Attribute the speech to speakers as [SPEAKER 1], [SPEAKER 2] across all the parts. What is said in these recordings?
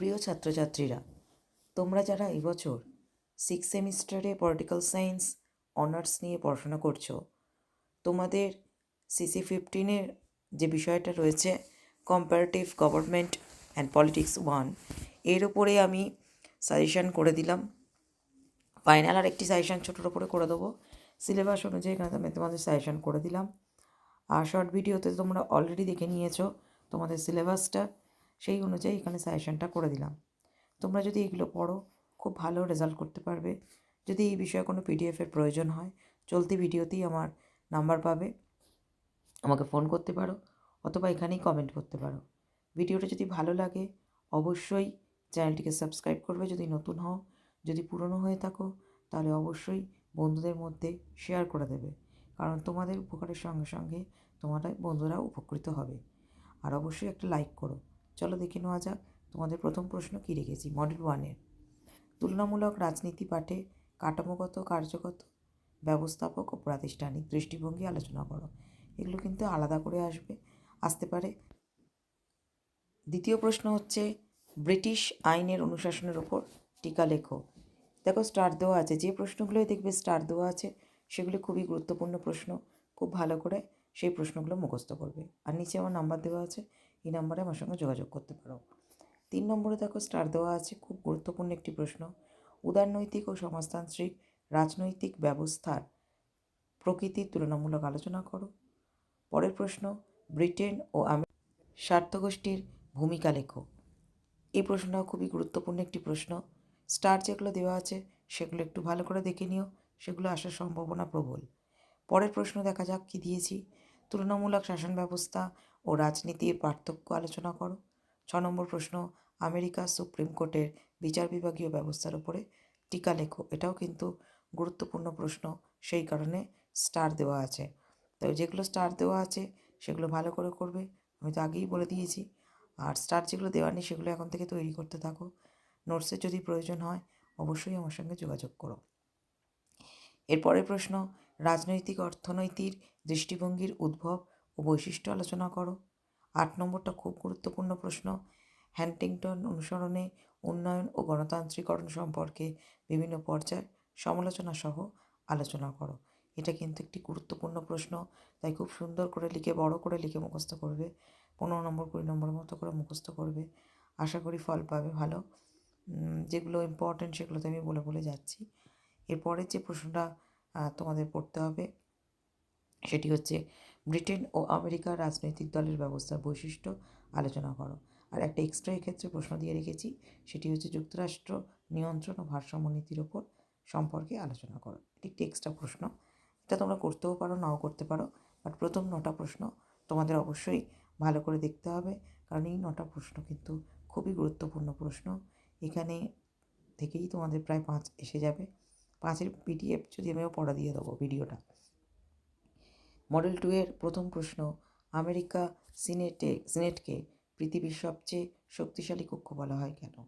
[SPEAKER 1] প্রিয় ছাত্রছাত্রীরা, তোমরা যারা এবছর সিক্স সেমিস্টারে পলিটিক্যাল সায়েন্স অনার্স নিয়ে পড়াশোনা করছ, তোমাদের সিসি ফিফটিনের যে বিষয়টা রয়েছে কম্পারেটিভ গভর্নমেন্ট অ্যান্ড পলিটিক্স ওয়ানের ওপরে আমি সাজেশান করে দিলাম। ফাইনাল আর একটি সাজেশান ছোটোর ওপরে করে দেবো। সিলেবাস অনুযায়ী এখানে আমি তোমাদের সাজেশান করে দিলাম। আর শর্ট ভিডিওতে তোমরা অলরেডি দেখে নিয়েছো তোমাদের সিলেবাসটা সেই অনুযায়ী এখানে সাজেশনটা করে দিলাম। তোমরা যদি এগুলো পড়ো, খুব ভালো রেজাল্ট করতে পারবে। যদি এই বিষয়ে কোনো পিডিএফের প্রয়োজন হয়, চলতি ভিডিওতেই আমার নাম্বার পাবে। আমাকে ফোন করতে পারো অথবা এখানেই কমেন্ট করতে পারো। ভিডিওটা যদি ভালো লাগে, অবশ্যই চ্যানেলটিকে সাবস্ক্রাইব করবে যদি নতুন হও। যদি পুরনো হয়ে থাকো, তাহলে অবশ্যই বন্ধুদের মধ্যে শেয়ার করে দেবে। কারণ তোমাদের উপকারের সঙ্গে সঙ্গে তোমাদের বন্ধুরা উপকৃত হবে। আর অবশ্যই একটা লাইক করো। চলো দেখে নেওয়া যাক তোমাদের প্রথম প্রশ্ন কী রেখেছি? মডেল ওয়ানের তুলনামূলক রাজনীতি পাঠে কাঠামোগত, কার্যগত, ব্যবস্থাপক ও প্রাতিষ্ঠানিক দৃষ্টিভঙ্গি আলোচনা করো। এগুলো কিন্তু আলাদা করে আসবে, আসতে পারে। দ্বিতীয় প্রশ্ন হচ্ছে, ব্রিটিশ আইনের অনুশাসনের ওপর টিকা লেখো। দেখো স্টার দেওয়া আছে। যে প্রশ্নগুলোই দেখবে স্টার দেওয়া আছে, সেগুলি খুবই গুরুত্বপূর্ণ প্রশ্ন। খুব ভালো করে সেই প্রশ্নগুলো মুখস্থ করবে। আর নিচে আমার নাম্বার দেওয়া আছে এই নাম্বারে আমার সঙ্গে যোগাযোগ করতে পারো। তিন নম্বরে দেখো স্টার দেওয়া আছে খুব গুরুত্বপূর্ণ একটি প্রশ্ন। উদারনৈতিক ও সমাজতান্ত্রিক রাজনৈতিক ব্যবস্থার প্রকৃতির তুলনামূলক আলোচনা করো। পরের প্রশ্ন, ব্রিটেন ও আমি স্বার্থগোষ্ঠীর ভূমিকা লেখো। এই প্রশ্নটাও খুবই গুরুত্বপূর্ণ একটি প্রশ্ন। স্টার যেগুলো দেওয়া আছে সেগুলো একটু ভালো করে দেখে নিও, সেগুলো আসার সম্ভাবনা প্রবল। পরের প্রশ্ন দেখা যাক কী দিয়েছি। তুলনামূলক শাসন ব্যবস্থা ও রাজনীতির পার্থক্য আলোচনা করো। ছ নম্বর প্রশ্ন, আমেরিকা সুপ্রিম কোর্টের বিচার বিভাগীয় ব্যবস্থার উপরে টিকা লেখো। এটাও কিন্তু গুরুত্বপূর্ণ প্রশ্ন, সেই কারণে স্টার দেওয়া আছে। তো যেগুলো স্টার দেওয়া আছে, সেগুলো ভালো করে করবে, আমি তো আগেই বলে দিয়েছি। আর স্টার যেগুলো দেওয়া নেই, সেগুলো এখন থেকে তৈরি করতে থাকো। নোটসের যদি প্রয়োজন হয়, অবশ্যই আমার সঙ্গে যোগাযোগ করো। এরপরের প্রশ্ন, রাজনৈতিক অর্থনৈতিক দৃষ্টিভঙ্গির উদ্ভব ও বৈশিষ্ট্য আলোচনা করো। আট নম্বরটা খুব গুরুত্বপূর্ণ প্রশ্ন। হ্যান্টিংটন অনুসরণে উন্নয়ন ও গণতান্ত্রিকরণ সম্পর্কে বিভিন্ন পর্যায় সমালোচনা সহ আলোচনা করো। এটা কিন্তু একটি গুরুত্বপূর্ণ প্রশ্ন, তাই খুব সুন্দর করে লিখে, বড় করে লিখে মুখস্থ করবে। পনেরো নম্বর, কুড়ি নম্বরের মতো করে মুখস্থ করবে। আশা করি ফল পাবে ভালো। যেগুলো ইম্পর্ট্যান্ট সেগুলোতে আমি বলে বলে যাচ্ছি। এরপরের যে প্রশ্নটা তোমাদের পড়তে হবে, সেটি হচ্ছে ব্রিটেন ও আমেরিকার রাজনৈতিক দলের ব্যবস্থার বৈশিষ্ট্য আলোচনা করো। আর একটা এক্সট্রা ক্ষেত্রে প্রশ্ন দিয়ে রেখেছি, সেটি হচ্ছে যুক্তরাষ্ট্র নিয়ন্ত্রণ ও ভারসাম্য নীতির ওপর সম্পর্কে আলোচনা করো। এটি একটি এক্সট্রা প্রশ্ন, এটা তোমরা করতেও পারো, নাও করতে পারো বাট প্রথম নটা প্রশ্ন তোমাদের অবশ্যই ভালো করে দেখতে হবে, কারণ এই নটা প্রশ্ন কিন্তু খুবই গুরুত্বপূর্ণ প্রশ্ন। এখানে থেকেই তোমাদের প্রায় পাঁচ এসে যাবে। পাঁচের পিডিএফ যদি আমিও পড়া দিয়ে দেবো ভিডিওটা মডেল টু এর প্রথম প্রশ্ন, আমেরিকা সিনেটে, সিনেটকে পৃথিবীর সবচেয়ে শক্তিশালী কক্ষ বলা হয় কেন?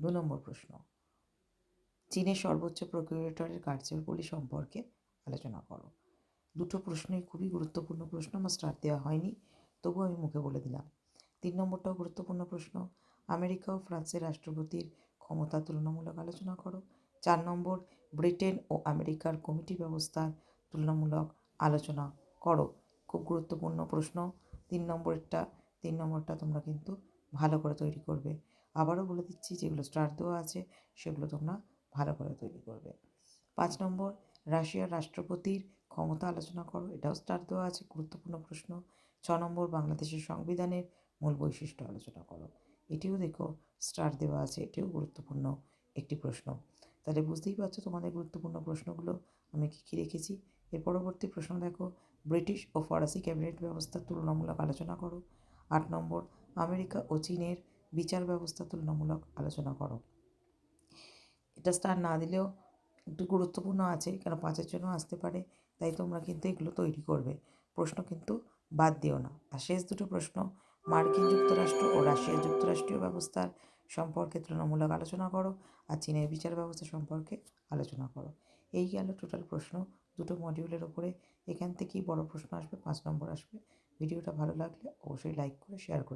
[SPEAKER 1] দু নম্বর প্রশ্ন চীনের সর্বোচ্চ প্রকিউরেটরের কার্যাবলী সম্পর্কে আলোচনা করো। দুটো প্রশ্নই খুবই গুরুত্বপূর্ণ প্রশ্ন, আমার স্টার দেওয়া হয়নি, তবুও আমি মুখে বলে দিলাম। তিন নম্বরটাও গুরুত্বপূর্ণ প্রশ্ন, আমেরিকা ও ফ্রান্সের রাষ্ট্রপতির ক্ষমতা তুলনামূলক আলোচনা করো। চার নম্বর, ব্রিটেন ও আমেরিকার কমিটি ব্যবস্থার তুলনামূলক আলোচনা করো। খুব গুরুত্বপূর্ণ প্রশ্ন। তিন নম্বরেরটা তিন নম্বরটা তোমরা কিন্তু ভালো করে তৈরি করবে। আবারও বলে দিচ্ছি, যেগুলো স্টার দেওয়া আছে, সেগুলো তোমরা ভালো করে তৈরি করবে। পাঁচ নম্বর, রাশিয়ার রাষ্ট্রপতির ক্ষমতা আলোচনা করো। এটাও স্টার দেওয়া আছে, গুরুত্বপূর্ণ প্রশ্ন। ছ নম্বর, বাংলাদেশের সংবিধানের মূল বৈশিষ্ট্য আলোচনা করো। এটিও দেখো স্টার দেওয়া আছে, এটিও গুরুত্বপূর্ণ একটি প্রশ্ন। তাহলে বুঝতেই পারছ তোমাদের গুরুত্বপূর্ণ প্রশ্নগুলো। আমি কী কী রেখেছি? এর পরবর্তী প্রশ্ন দেখো, ব্রিটিশ ও ফরাসি ক্যাবিনেট ব্যবস্থার তুলনামূলক আলোচনা করো। আট নম্বর, আমেরিকা ও চীনের বিচার ব্যবস্থা তুলনামূলক আলোচনা করো। এটা স্টার না দিলেও একটু গুরুত্বপূর্ণ আছে, কেন পাঁচের জন্য আসতে পারে, তাই তোমরা কিন্তু এগুলো তৈরি করবে। প্রশ্ন কিন্তু বাদ দিও না। আর শেষ দুটো প্রশ্ন, মার্কিন যুক্তরাষ্ট্র ও রাশিয়া যুক্তরাষ্ট্রীয় ব্যবস্থার সম্পর্কে তুলনামূলক আলোচনা করো, আর চীনের বিচার ব্যবস্থা সম্পর্কে আলোচনা করো। এই গেল টোটাল প্রশ্ন। দুটো মডিউলের ওপরে এখান থেকেই বড় প্রশ্ন আসবে, পাঁচ নম্বর আসবে। ভিডিওটা ভালো লাগলে অবশ্যই লাইক করে শেয়ার করে